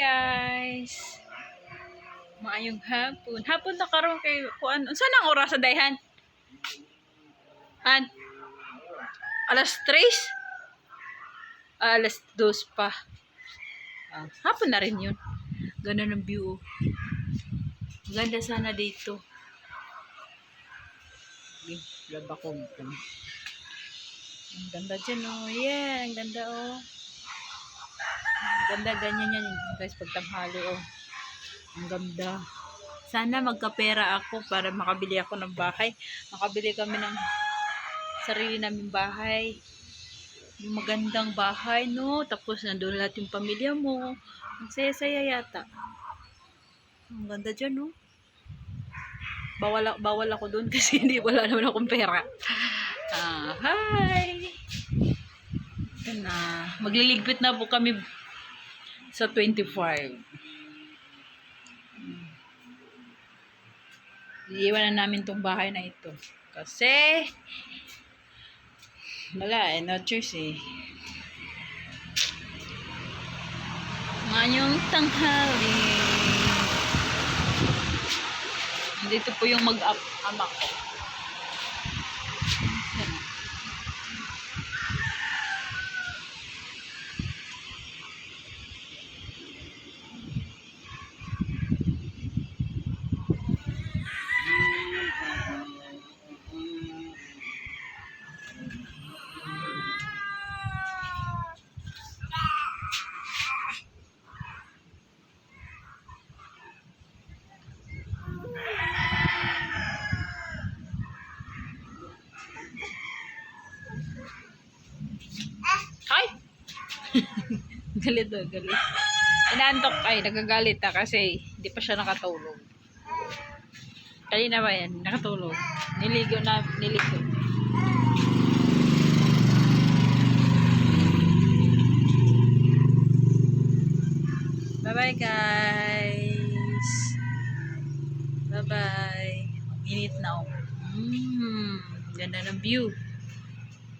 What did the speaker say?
guys. Maayong hapon. Hapon na karon kay kuan. Unsa nang oras sa dayhan? Han? Alas 3? Alas 2 pa. Ah, hapon na rin yun. Ganun ang view. Ganda sana dito. Laba ko. Ang ganda dyan oh. Yeah, ang ganda oh. Ganda ganyan yan guys pagtanghali oh. Ang ganda. Sana magkapera ako para makabili ako ng bahay. Makabili kami ng sarili naming bahay. Yung magandang bahay, no? Tapos nandun lahat yung pamilya mo. Ang saya-saya yata. Ang ganda dyan, no? Bawal, bawal ako doon kasi hindi wala naman akong pera. Ah, hi! Ito na. Magliligpit na po kami sa 25. Iiwan na namin tong bahay na ito. Kasi, wala eh, no choice eh. Ngayong tanghali. Dito po yung mag-ama ko. galit daw, galit. Inaantok, ay, nagagalit ta kasi hindi pa siya nakatulog. Kanina ba yan? Nakatulog. Niligo na, niligo. Bye-bye, guys. Bye-bye. Ang init na, oh. Mm, ganda ng view.